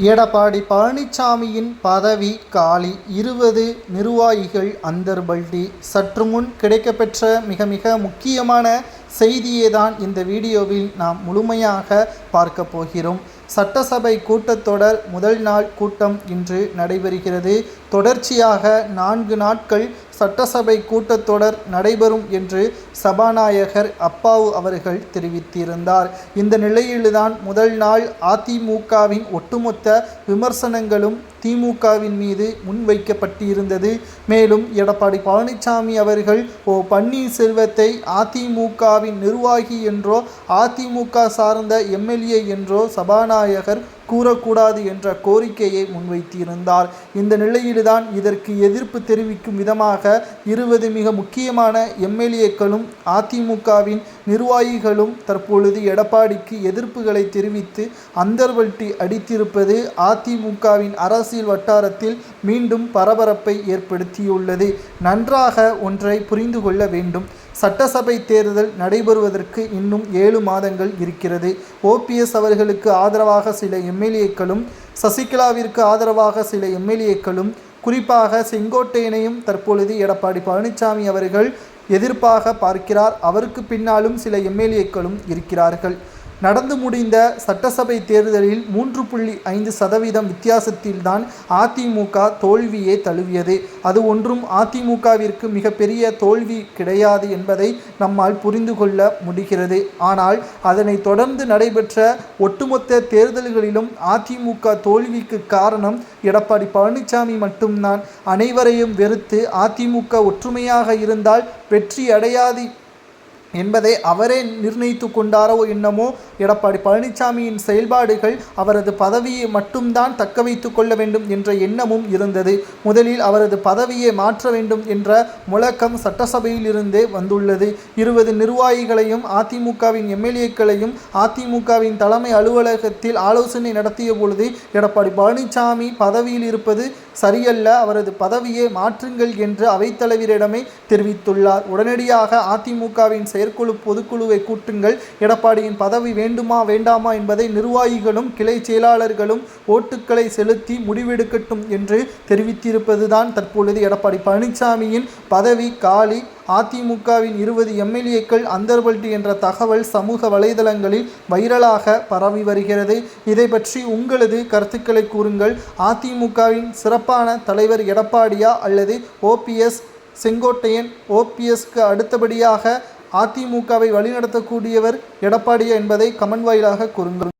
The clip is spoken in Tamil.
எடப்பாடி பழனிசாமியின் பதவி காலி இருபது நிர்வாகிகள் அந்தர்பல்டி. சற்று முன் கிடைக்கப்பெற்ற மிக மிக முக்கியமான செய்தியை தான் இந்த வீடியோவில் நாம் முழுமையாக பார்க்க போகிறோம். சட்டசபை கூட்டத்தொடர் முதல் நாள் கூட்டம் இன்று நடைபெறுகிறது. தொடர்ச்சியாக நான்கு நாட்கள் சட்டசபை கூட்டத்தொடர் நடைபெறும் என்று சபாநாயகர் அப்பாவு அவர்கள் தெரிவித்திருந்தார். இந்த நிலையில்தான் முதல் நாள் அதிமுகவின் ஒட்டுமொத்த விமர்சனங்களும் திமுகவின் மீது முன்வைக்கப்பட்டிருந்தது. மேலும் எடப்பாடி பழனிசாமி அவர்கள் ஓ பன்னீர்செல்வத்தை அதிமுகவின் நிர்வாகி என்றோ அதிமுக சார்ந்த எம்எல்ஏ என்றோ சபாநாயகர் கூறக்கூடாது என்ற கோரிக்கையை முன்வைத்திருந்தார். இந்த நிலையில்தான் இதற்கு எதிர்ப்பு தெரிவிக்கும் விதமாக இருபது மிக முக்கியமான எம்எல்ஏக்களும் அதிமுகவின் நிர்வாகிகளும் தற்பொழுது எடப்பாடிக்கு எதிர்ப்புகளை தெரிவித்து அந்தர்வல்ட்டி அடித்திருப்பது அதிமுகவின் அரசியல் வட்டாரத்தில் மீண்டும் பரபரப்பை ஏற்படுத்தியுள்ளது. நன்றாக ஒன்றை புரிந்து கொள்ள வேண்டும். சட்டசபை தேர்தல் நடைபெறுவதற்கு இன்னும் ஏழு மாதங்கள் இருக்கிறது. ஓபிஎஸ் அவர்களுக்கு ஆதரவாக சில எம்எல்ஏக்களும் சசிகலாவிற்கு ஆதரவாக சில எம்எல்ஏக்களும் குறிப்பாக செங்கோட்டையனையும் தற்பொழுது எடப்பாடி பழனிசாமி அவர்கள் எதிர்ப்பாக பார்க்கிறார். அவருக்கு பின்னாலும் சில எம்எல்ஏக்களும் இருக்கிறார்கள். நடந்து முடிந்த சட்டசபை தேர்தலில் மூன்று புள்ளி ஐந்து சதவீதம் வித்தியாசத்தில்தான் அதிமுக தோல்வியை தழுவியது. அது ஒன்றும் அதிமுகவிற்கு மிகப்பெரிய தோல்வி கிடையாது என்பதை நம்மால் புரிந்து கொள்ள முடிகிறது. ஆனால் அதனை தொடர்ந்து நடைபெற்ற ஒட்டுமொத்த தேர்தல்களிலும் அதிமுக தோல்விக்கு காரணம் எடப்பாடி பழனிசாமி மட்டும்தான். அனைவரையும் வெறுத்து அதிமுக ஒற்றுமையாக இருந்தால் வெற்றி அடையாது என்பதை அவரே நிர்ணயித்து கொண்டாரோ என்னமோ? எடப்பாடி பழனிசாமியின் செயல்பாடுகள் அவரது பதவியை மட்டும்தான் தக்க வைத்து கொள்ள வேண்டும் என்ற எண்ணமும் இருந்தது. முதலில் அவரது பதவியை மாற்ற வேண்டும் என்ற முழக்கம் சட்டசபையிலிருந்தே வந்துள்ளது. இருபது நிர்வாகிகளையும் அதிமுகவின் எம்எல்ஏக்களையும் அதிமுகவின் தலைமை அலுவலகத்தில் ஆலோசனை நடத்திய பொழுது எடப்பாடி பழனிசாமி பதவியில் இருப்பது சரியல்ல அவரது பதவியை மாற்றுங்கள் என்று அவைத்தலைவரிடமே தெரிவித்துள்ளார். உடனடியாக அதிமுகவின் செயற்குழு பொதுக்குழுவை கூட்டுங்கள். எடப்பாடியின் பதவி வேண்டுமா வேண்டாமா என்பதை நிர்வாகிகளும் கிளை செயலாளர்களும் ஓட்டுக்களை செலுத்தி முடிவெடுக்கட்டும் என்று தெரிவித்திருப்பதுதான் தற்பொழுது எடப்பாடி பழனிசாமியின் பதவி. காலி அதிமுகவின் இருபது எம்எல்ஏக்கள் அந்தர்பல்டி என்ற தகவல் சமூக வலைதளங்களில் வைரலாக பரவி வருகிறது. இதை பற்றி உங்களது கருத்துக்களை கூறுங்கள். அதிமுகவின் சிறப்பான தலைவர் எடப்பாடியா அல்லது ஓபிஎஸ் செங்கோட்டையன்? ஓபிஎஸ்க்கு அடுத்தபடியாக அதிமுகவை வழிநடத்தக்கூடியவர் எடப்பாடியா என்பதை கமெண்ட் வாயிலாக கூறுங்கள்.